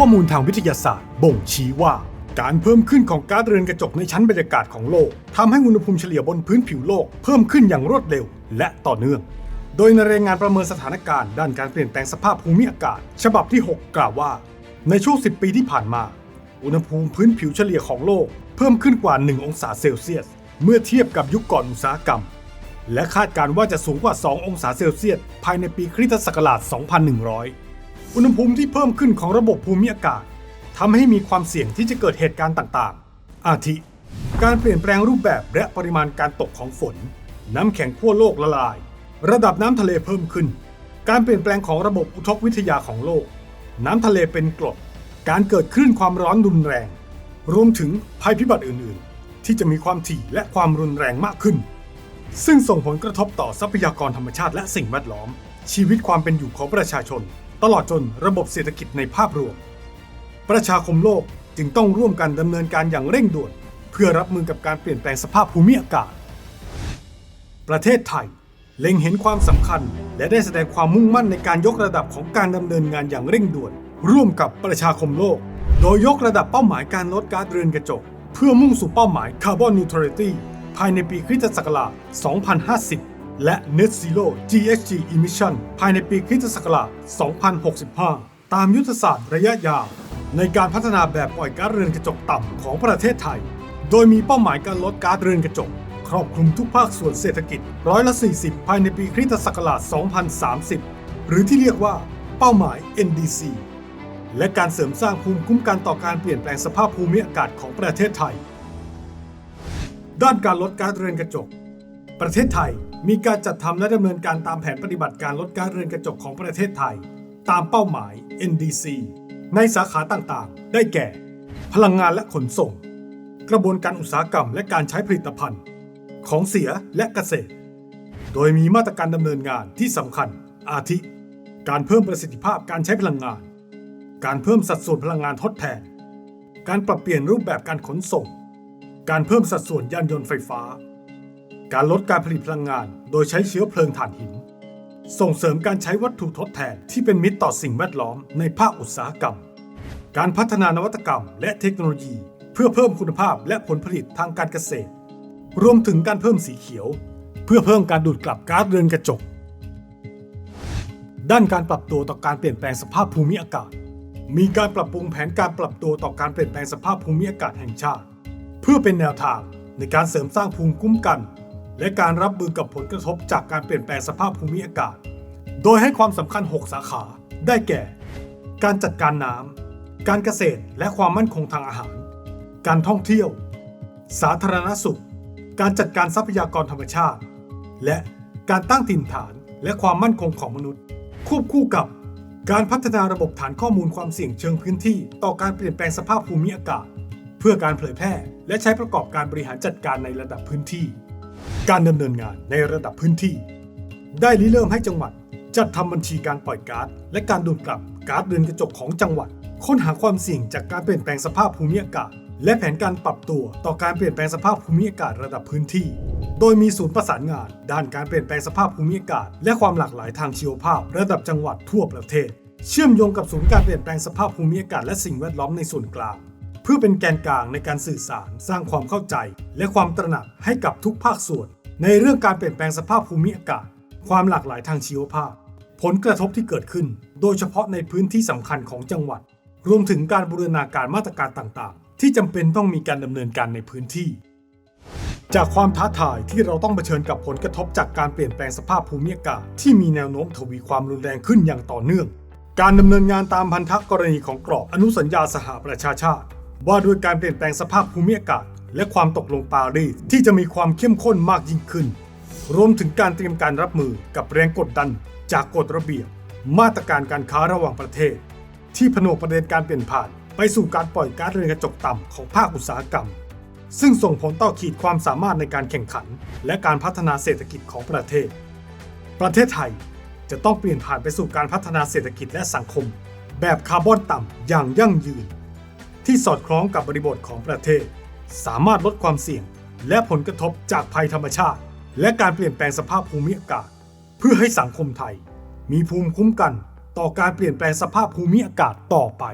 ข้อมูลทางวิทยาศาสตร์ บ่งชี้ว่า การเพิ่มขึ้นของก๊าซเรือนกระจกในชั้นบรรยากาศของโลกทำให้อุณหภูมิเฉลี่ยบนพื้นผิวโลกเพิ่มขึ้นอย่างรวดเร็ว และต่อเนื่อง โดยในรายงานประเมินสถานการณ์ด้านการเปลี่ยนแปลงสภาพภูมิอากาศ ฉบับที่ 6 กล่าวว่า ในช่วง 10 ปีที่ผ่านมา อุณหภูมิพื้นผิวเฉลี่ยของโลก เพิ่มขึ้นกว่า 1 องศาเซลเซียส เมื่อเทียบกับยุคก่อนอุตสาหกรรม และคาดการณ์ว่าจะสูงกว่า 2 องศาเซลเซียส ภายในปีคริสตศักราช 2100 อุณหภูมิที่เพิ่มขึ้นของระบบภูมิอากาศทำให้มีความเสี่ยงที่จะเกิดเหตุการณ์ต่างๆ อาทิ การเปลี่ยนแปลงรูปแบบและปริมาณการตกของฝน น้ำแข็งขั้วโลกละลาย ระดับน้ำทะเลเพิ่มขึ้น การเปลี่ยนแปลงของระบบอุทกวิทยาของโลก น้ำทะเลเป็นกรด การเกิดคลื่นความร้อนรุนแรง รวมถึงภัยพิบัติอื่น ๆ ที่จะมีความถี่และความรุนแรงมากขึ้น ซึ่งส่งผลกระทบต่อทรัพยากรธรรมชาติและสิ่งแวดล้อม ชีวิตความเป็นอยู่ของประชาชน ตลอดจนระบบเศรษฐกิจในภาพรวม ประชาคมโลกจึงต้องร่วมกันดำเนินการอย่างเร่งด่วน เพื่อรับมือกับการเปลี่ยนแปลงสภาพภูมิอากาศ ประเทศไทย เล็งเห็นความสำคัญ และได้แสดงความมุ่งมั่นในการยกระดับของการดำเนินงานอย่างเร่งด่วน ร่วมกับประชาคมโลก โดยยกระดับเป้าหมายการลดก๊าซเรือนกระจก เพื่อมุ่งสู่เป้าหมาย Carbon Neutrality ภายในปีคริสตศักราช2050 และ Net Zero GHG Emission ภายในปีคริสตศักราช 2065 ตามยุทธศาสตร์ระยะยาว ในการพัฒนาแบบปล่อยก๊าซเรือนกระจกต่ำของประเทศไทย โดยมีเป้าหมายการลดก๊าซเรือนกระจก ครอบคลุมทุกภาคส่วนเศรษฐกิจร้อยละ 40 ภายในปีคริสตศักราช 2030 หรือที่เรียกว่าเป้าหมาย NDC และการเสริมสร้างภูมิคุ้มกันต่อการเปลี่ยนแปลงสภาพภูมิอากาศของประเทศไทย ด้านการลดก๊าซเรือนกระจก ประเทศไทยมีการจัดทำและดำเนินการตามแผนปฏิบัติการลดกาซเรือนกระจกของประเทศไทย ตามเป้าหมาย NDC ในสาขาต่างๆ ได้แก่ พลังงานและขนส่ง กระบวนการอุตสาหกรรมและการใช้ผลิตภัณฑ์ ของเสียและเกษตร โดยมีมาตรการดำเนินงานที่สำคัญ อาทิ การเพิ่มประสิทธิภาพการใช้พลังงาน การเพิ่มสัดส่วนพลังงานทดแทน การปรับเปลี่ยนรูปแบบการขนส่ง การเพิ่มสัดส่วนยานยนต์ไฟฟ้า การลดการผลิตพลังงาน โดยใช้เชื้อเพลิงถ่านหิน ส่งเสริมการใช้วัตถุทดแทนที่เป็นมิตรต่อสิ่งแวดล้อมในภาคอุตสาหกรรม การพัฒนานวัตกรรม และเทคโนโลยี เพื่อเพิ่มคุณภาพและผลผลิตทางการเกษตร รวมถึงการเพิ่มสีเขียว เพื่อเพิ่มการดูดกลับก๊าซเรือนกระจก ด้านการปรับตัวต่อการเปลี่ยนแปลงสภาพภูมิอากาศ มีการปรับปรุงแผนการปรับตัวต่อการเปลี่ยนแปลงสภาพภูมิอากาศแห่งชาติ เพื่อเป็นแนวทางในการเสริมสร้างภูมิคุ้มกัน และการรับมือกับผลกระทบจากการเปลี่ยนแปลงสภาพภูมิอากาศ โดยให้ความสำคัญ 6 สาขา ได้แก่ การจัดการน้ำ การเกษตรและความมั่นคงทางอาหาร การท่องเที่ยว สาธารณสุข การจัดการทรัพยากรธรรมชาติ และการตั้งถิ่นฐานและความมั่นคงของมนุษย์ ควบคู่กับ การพัฒนาระบบฐานข้อมูลความเสี่ยงเชิงพื้นที่ ต่อการเปลี่ยนแปลงสภาพภูมิอากาศ เพื่อการเผยแพร่ และใช้ประกอบการบริหารจัดการในระดับพื้นที่ การดำเนินงานในระดับพื้นที่ ได้ริเริ่มให้จังหวัด จัดทำบัญชีการปล่อยก๊าซและการดูดกลับก๊าซเรือนกระจกของจังหวัด ค้นหาความเสี่ยงจากการเปลี่ยนแปลงสภาพภูมิอากาศ และแผนการปรับตัวต่อการเปลี่ยนแปลงสภาพภูมิอากาศระดับพื้นที่ โดยมีศูนย์ประสานงาน ด้านการเปลี่ยนแปลงสภาพภูมิอากาศ และความหลากหลายทางชีวภาพ ระดับจังหวัดทั่วประเทศ เชื่อมโยงกับศูนย์การเปลี่ยนแปลงสภาพภูมิอากาศและสิ่งแวดล้อมในส่วนกลาง พื่อเป็นแกนกลางในการสื่อสารสร้างความเข้าใจ และความตระหนักให้กับทุกภาคส่วน ในเรื่องการเปลี่ยนแปลงสภาพภูมิอากาศ ความหลากหลายทางชีวภาพ ผลกระทบที่เกิดขึ้น โดยเฉพาะในพื้นที่สำคัญของจังหวัด รวมถึงการบูรณาการมาตรการต่างๆ ที่จำเป็นต้องมีการดำเนินการในพื้นที่ จากความท้าทายที่เราต้องเผชิญกับผลกระทบจากการเปลี่ยนแปลงสภาพภูมิอากาศที่มีแนวโน้มทวีความรุนแรงขึ้นอย่างต่อเนื่อง การดำเนินงานตามพันธกรณีของกรอบอนุสัญญาสหประชาชาติ ว่าด้วยการเปลี่ยนแปลงสภาพภูมิอากาศ และความตกลงปารีสที่จะมีความเข้มข้นมากยิ่งขึ้น รวมถึงการเตรียมการรับมือกับแรงกดดันจากกฎระเบียบ มาตรการการค้าระหว่างประเทศ ที่ผนวกประเด็นการเปลี่ยนผ่าน ไปสู่การปล่อยก๊าซเรือนกระจกต่ำของภาคอุตสาหกรรม ซึ่งส่งผลต่อขีดความสามารถในการแข่งขัน และการพัฒนาเศรษฐกิจของประเทศ ประเทศไทยจะต้องเปลี่ยนผ่านไปสู่การพัฒนาเศรษฐกิจและสังคม แบบคาร์บอนต่ำอย่างยั่งยืน ที่สอดคล้องกับบริบทของประเทศ สามารถลดความเสี่ยง และผลกระทบจากภัยธรรมชาติ และการเปลี่ยนแปลงสภาพภูมิอากาศ เพื่อให้สังคมไทย มีภูมิคุ้มกันต่อการเปลี่ยนแปลงสภาพภูมิอากาศต่อไป